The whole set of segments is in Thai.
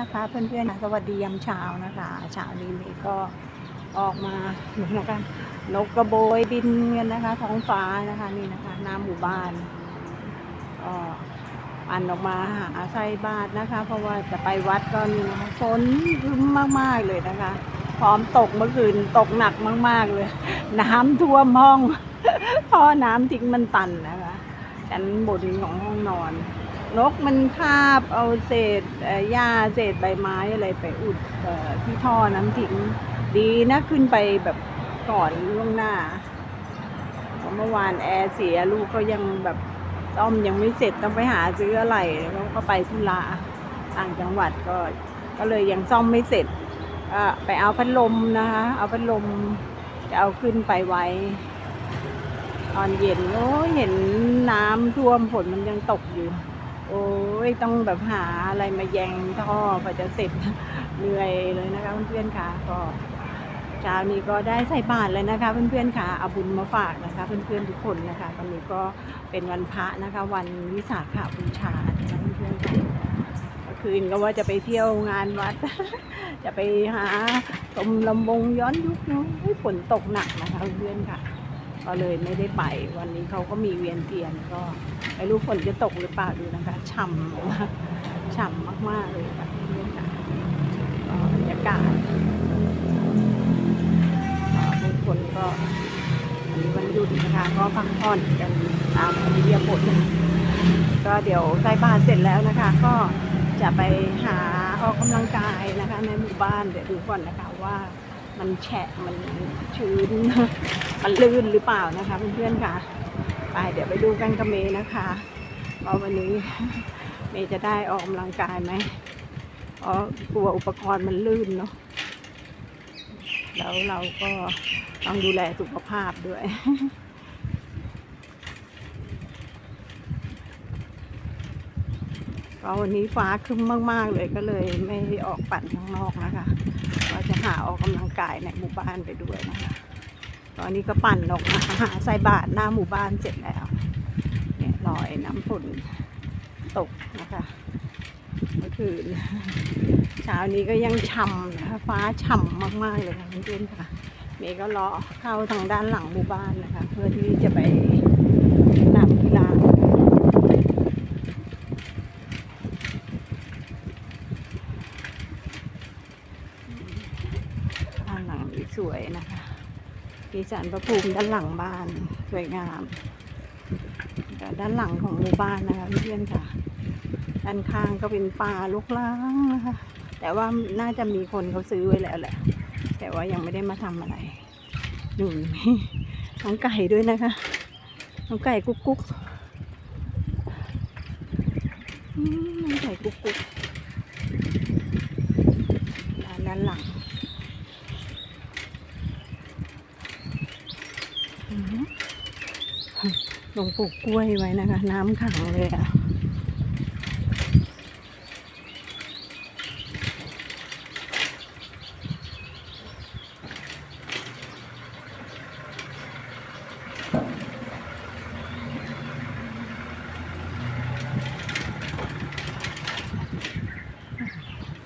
นะคะเพื่อนๆนะสวัสดียามเช้านะคะเช้านี้เมก็ออกมานะคะนกกระโบยบินกันนะคะ ท้องฟ้านะคะนี่นะคะหน้าหมู่บ้านก็ปั่นออกมาหาไส้บาทนะคะ เพราะว่าจะไปวัดก็นี่นะคะฝนรึมมากๆเลยนะคะ พร้อมตกเมื่อคืนตกหนักมาก ๆเลย น้ำท่วมห้องท่อน้ำทิ้งมันตันนะคะชั้นบนของห้องนอน นกมันคาบเอาเศษหญ้าเศษใบไม้อะไรไปอุดอที่ท่อน้ำทิ้งดีนะขึ้นไปแบบก่อนล่วงหน้าเพราะเมื่อวานแอร์เสียลูกก็ยังแบบซ่อมยังไม่เสร็จต้องไปหาซื้ออะไรแล้วก็ไปธุระต่างจังหวัดก็ ก็เลยยังซ่อมไม่เสร็จก็ไปเอาพัดลมนะคะ เอาพัดลมจะเอาขึ้นไปไว้ ตอนเย็นโอ้เห็นน้ำท่วมฝนมันยังตกอยู่ โอ้ยต้องแบบหาอะไรมาแยงท่อพอจะเสร็จเหนื่อยเลยนะคะเพื่อนๆค่ะก็เช้านี้ก็ได้ใส่บาตรเลยนะคะเพื่อนๆค่ะเอาบุญมาฝากนะคะ เพื่อนๆทุกคนนะคะตอนนี้ก็เป็นวันพระนะคะ วันวิสาขบูชานะคะเพื่อนๆค่ะคืนก็ว่าจะไปเที่ยวงานวัด จะไปหาชมลำวงย้อนยุคเนาะฝนตกหนักนะคะเพื่อนๆค่ะ ก็เลยไม่ได้ไป วันนี้เขาก็มีเวียนเทียนก็ไม่รู้ฝนจะตกหรือเปล่าดูนะคะฉ่ำมากฉ่ำมากๆเลยค่ะเพื่อนๆค่ะก็บรรยากาศอ่าบางคนก็วันนี้วันหยุดนะคะก็พักผ่อนกันตามอริยบทก็เดี๋ยวใส่บาตรเสร็จแล้วนะคะ ก็จะไปหาออกกำลังกายนะคะ ในหมู่บ้านเดี๋ยวดูก่อนนะคะว่า มันแฉะมันชื้น มันลื่นหรือเปล่านะคะเพื่อนๆค่ะ ไปเดี๋ยวไปดูกันกับเมย์นะคะว่าวันนี้เมย์จะได้ออกกำลังกายไหมเพราะกลัวอุปกรณ์มันลื่นเนาะแล้วเราก็ต้องดูแลสุขภาพด้วยก็วันนี้ฟ้าครึ้มมาก ๆ เลยก็เลยไม่ได้ออกปั่นข้างนอกนะคะ หาออกกำลังกายในหมู่บ้านไปด้วยนะคะตอนนี้ก็ปั่นออกมาหาใส่บาทหน้าหมู่บ้านเสร็จแล้วเนี่ยรอยน้ำฝนตกนะคะเมื่อคืนเช้านี้ก็ยังฉ่ำนะคะฟ้าฉ่ำมากๆเลยค่ะเพื่อนๆค่ะเมย์ก็เลาะเข้าทางด้านหลังหมู่บ้านนะคะ เพื่อที่จะไปสนามกีฬา ด้านหลังนี้สวยนะคะ มีสารพระภูมิด้านหลังบ้านสวยงามแต่ด้านหลังของหมู่บ้านนะคะเพื่อนค่ะ ด้านข้างก็เป็นป่าลุกล้างนะคะ แต่ว่าน่าจะมีคนเขาซื้อไว้แล้วแหละ แต่ว่ายังไม่ได้มาทำอะไรหนุนมีน้องไก่ด้วยนะคะน้องไก่กุ๊กกุ๊กน้องไก่กุ๊กกุ๊กด้านด้านหลัง อืม ลงปลูกกล้วยไว้นะคะ น้ำขังเลยอะ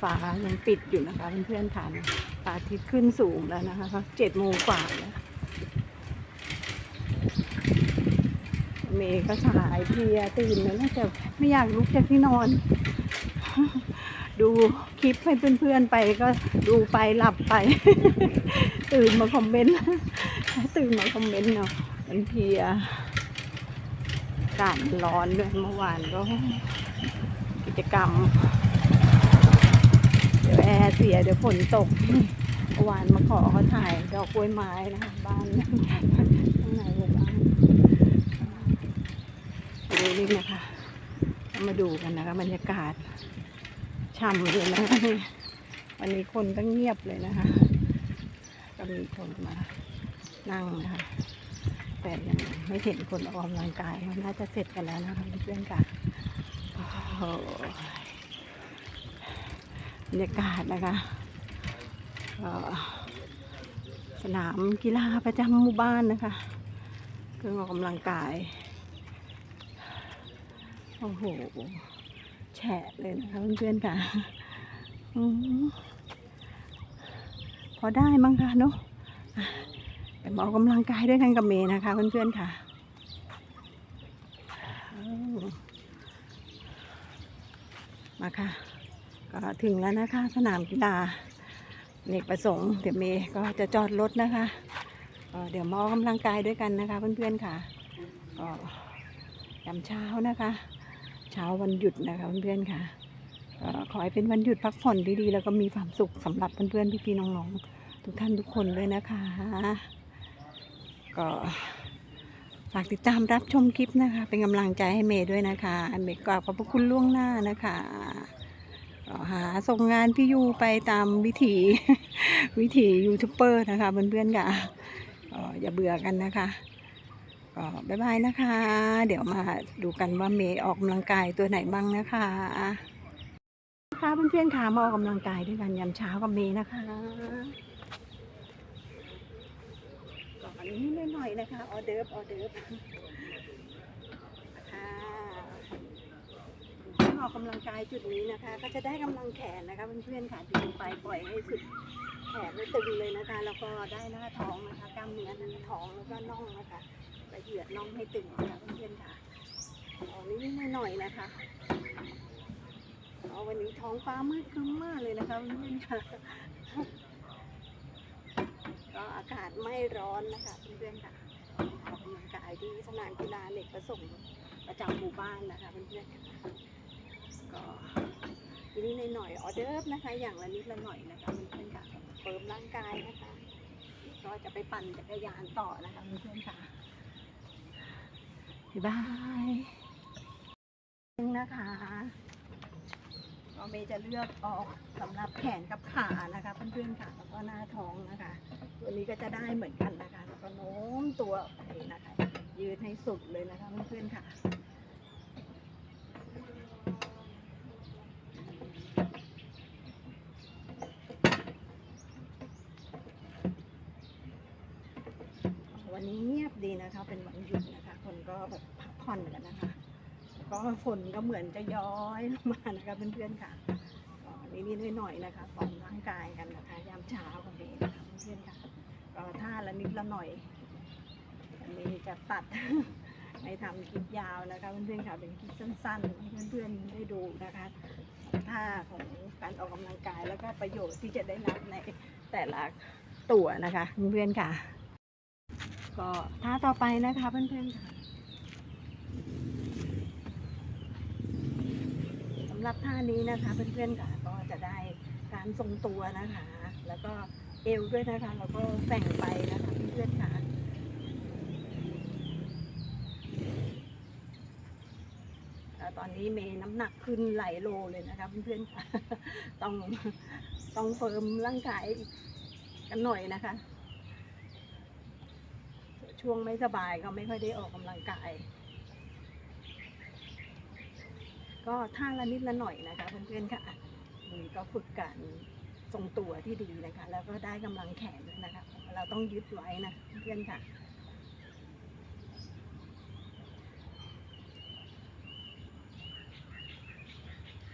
ฟ้ายังปิดอยู่นะคะเพื่อนๆค่ะพระอาทิตย์ขึ้นสูงแล้วนะคะเจ็ดโมงกว่าแล้ว เมย์ก็สายเพลียตื่นแล้วนะแต่ไม่อยากลุกจากที่นอน ดูคลิปให้เพื่อนๆไปก็ดูไปหลับไป ตื่นมาคอมเมนต์ตื่นมาคอมเมนต์เนาะมันเพลียอากาศร้อนด้วยเมื่อวานก็กิจกรรม เดี๋ยวแอร์เสียเดี๋ยวฝนตกเมื่อวานมาขอเขาถ่ายดอกกล้วยไม้นะคะบ้านข้างในหมู่บ้าน ดูนี่นะคะ มาดูกันนะคะบรรยากาศช่ำเลยนะคะวันนี้คนก็เงียบเลยนะคะ ก็มีคนมานั่งนะคะ แต่ยังไม่เห็นคนออกกำลังกายน่าจะเสร็จกันแล้วนะคะเพื่อนๆค่ะโอ้โหบรรยากาศนะคะสนามกีฬาประจำหมู่บ้านนะคะ เครื่องออกกำลังกาย โอ้โห แฉะเลยนะคะเพื่อนๆค่ะอืมพอได้มั้งคะเนาะอะไปมาออกกำลังกายด้วยกันกับเมย์นะคะเพื่อนๆค่ะมาค่ะก็ถึงแล้วนะคะ สนามกีฬาเนกประสงค์เดี๋ยวเมย์ก็จะจอดรถนะคะเอ่อเดี๋ยวมาออกกำลังกายด้วยกันนะคะเพื่อนๆค่ะก็ยามเช้านะคะ เช้าวันหยุดนะคะเพื่อนๆค่ะขอให้เป็นวันหยุดพักผ่อนดีๆ แล้วก็มีความสุขสำหรับเพื่อนๆพี่ๆน้องๆ ทุกท่านทุกคนเลยนะคะ ก็ฝากติดตามรับชมคลิปนะคะ เป็นกำลังใจให้เมย์ด้วยนะคะเมย์กราบขอบพระคุณล่วงหน้านะคะหาส่งงานพี่ยูไปตามวิถีวิถียูทูบเบอร์นะคะเพื่อนๆค่ะอย่าเบื่อกันนะคะ ก็บายบายนะคะ เดี๋ยวมาดูกันว่าเมย์ออกกำลังกายตัวไหนบ้างนะคะค่ะเพื่อนๆค่ะมาออกกำลังกายด้วยกันยามเช้ากับเมย์นะคะก่อนนี้หน่อยๆนะคะออเดิร์ฟออเดิร์ฟค่ะที่ออกกำลังกายจุดนี้นะคะ ก็จะได้กำลังแขนนะคะเพื่อนๆค่ะดึงไปปล่อยให้สุดแขนไม่ตึงเลยนะคะ แล้วก็ได้หน้าท้องนะคะกล้ามเนื้อหน้าท้องแล้วก็น่องนะคะ ละเอียดน่องให้ตึงนะคะเพื่อนๆค่ะออกนิดๆหน่อยๆนะคะอ๋อวันนี้ท้องฟ้ามืดครึ้มมากเลยนะคะเพื่อนๆค่ะก็อากาศไม่ร้อนนะคะเพื่อนๆค่ะออกกำลังกายที่สนามกีฬาเหล็กประสงค์ประจำหมู่บ้านนะคะเพื่อนๆค่ะก็ทีนี้ในหน่อยออเดิร์ฟนะคะ อย่างละนิดละหน่อยนะคะเพื่อนๆค่ะเฟิร์มร่างกายนะคะ ก็จะไปปั่นจักรยานต่อนะคะเพื่อนๆค่ะ บ๊ายบายนะคะก็เมย์จะเลือกออกสำหรับแขนกับขานะคะเพื่อนๆค่ะแล้วก็หน้าท้องนะคะ ตัวนี้ก็จะได้เหมือนกันนะคะแล้วก็โน้มตัวไปนะคะ ยืดให้สุดเลยนะคะเพื่อนๆค่ะ วันนี้เงียบดีนะคะ เป็นวันหยุดนะคะ คนก็แบบพักผ่อนกันนะคะ ก็ฝนก็เหมือนจะย้อยลงมานะคะเพื่อนๆค่ะก็นิดๆหน่อยๆนะคะฟอมร่างกายกันนะคะ ยามเช้ากันนี้นะคะเพื่อนๆค่ะก็ท่าละนิดละหน่อยอันนี้จะตัดไม่ทำคลิปยาวนะคะเพื่อนๆค่ะเป็นคลิปสั้นๆให้เพื่อนๆได้ดูนะคะท่าของการออกกำลังกายแล้วก็ประโยชน์ที่จะได้รับในแต่ละตัวนะคะเพื่อนๆค่ะ ก็ท่าต่อไปนะคะเพื่อนๆค่ะสำหรับท่านี้นะคะเพื่อนๆค่ะก็จะได้การทรงตัวนะคะ แล้วก็เอวด้วยนะคะแล้วก็แฝ่งไปนะคะเพื่อนๆค่ะตอนนี้เมย์น้ำหนักขึ้นหลายโลเลยนะคะเพื่อนๆค่ะต้องต้องเฟิร์มร่างกายกันหน่อยนะคะ ช่วงไม่สบายก็ไม่ค่อยได้ออกกำลังกาย ก็ท่าละนิดละหน่อยนะคะเพื่อนๆค่ะนี่ก็ฝึกการทรงตัวที่ดีนะคะ แล้วก็ได้กำลังแขนนะคะ เราต้องยึดไว้นะเพื่อนค่ะ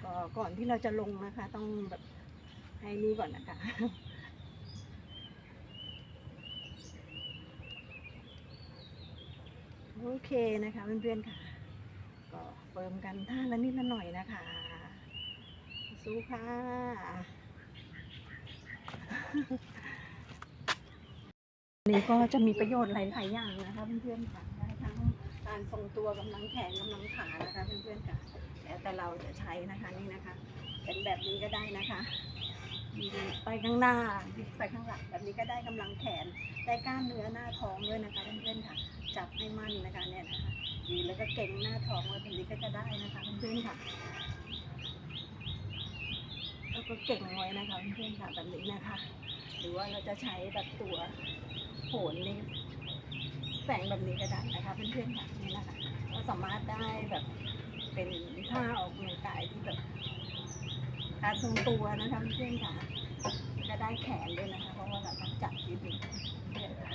ก็ก่อนที่เราจะลงนะคะ ต้องแบบให้นี่ก่อนนะคะ โอ เคนะคะเพื่อนๆค่ะ ก็เฟิร์มกันท่าละนิดละหน่อยนะคะ สู้ค่ะนี่ก็จะมีประโยชน์หลายๆอย่างนะคะเพื่อนๆค่ะทั้งการทรงตัวกำลังแขนกำลังขานะคะเพื่อนๆค่ะแล้วแต่เราจะใช้นะคะนี่นะคะ เป็นแบบนี้ก็ได้นะคะไปข้างหน้าไปข้างหลังแบบนี้ก็ได้กำลังแขนได้กล้ามเนื้อหน้าท้องด้วยนะคะเพื่อนๆค่ะ จับให้มั่นนะคะเนี่ยนะคะยืนแล้วก็เก่งหน้าท้องไว้แบบนี้ก็จะได้นะคะเพื่อนๆค่ะแล้วก็เก่งไว้นะคะเพื่อนๆค่ะแบบนี้นะคะ หรือว่าเราจะใช้แบบตัวโหนนี่แฝงแบบนี้ก็ได้นะคะเพื่อนๆค่ะนี่นะคะก็สามารถได้แบบเป็นท่าออกกำลังกายที่แบบการทรงตัวนะคะเพื่อนๆค่ะก็ได้แขนด้วยนะคะ เพราะว่าเราต้องจับยืดเพื่อนๆค่ะ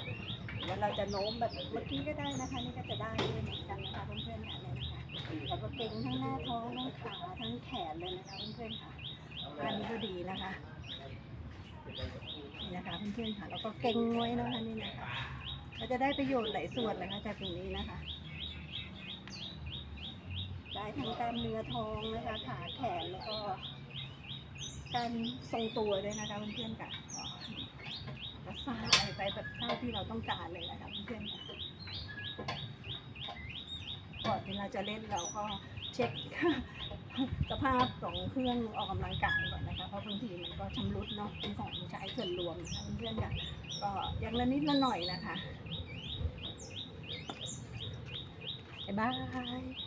รือว่าเราจะโน้มแบบเมื่อกี้ก็ได้นะคะ นี่ก็จะได้ด้วยเหมือนกันนะคะเพื่อนๆค่ะเนี่ยนะคะแล้วก็เก่งทั้งหน้าท้องทั้งขาทั้งแขนเลยนะคะเพื่อนๆค่ะกท่านี้ก็ดีนะคะนี่นะคะเพื่อนๆค่ะแล้วก็เก่งไว้นะคะนี่นะคะเราจะได้ประโยชน์หลายส่วนเลยค่ะจากตรงนี้นะคะได้ทั้งกล้ามเนื้อท้องนะคะขาแขนแล้วก็การทรงตัวด้วยนะคะเพื่อนๆค่ะ ก็สายไปแบบเท่าที่เราต้องการเลยนะคะเพื่อนๆค่ะก่อนที่เราจะเล่นเราก็เช็คสภาพของเครื่องออกกำลังกายก่อนนะคะเพราะบางทีมันก็ชำรุดเนาะเป็นของใช้ส่วนรวมนะคะเพื่อนๆค่ะก็อย่างละนิดละหน่อยนะคะบ๊ายบาย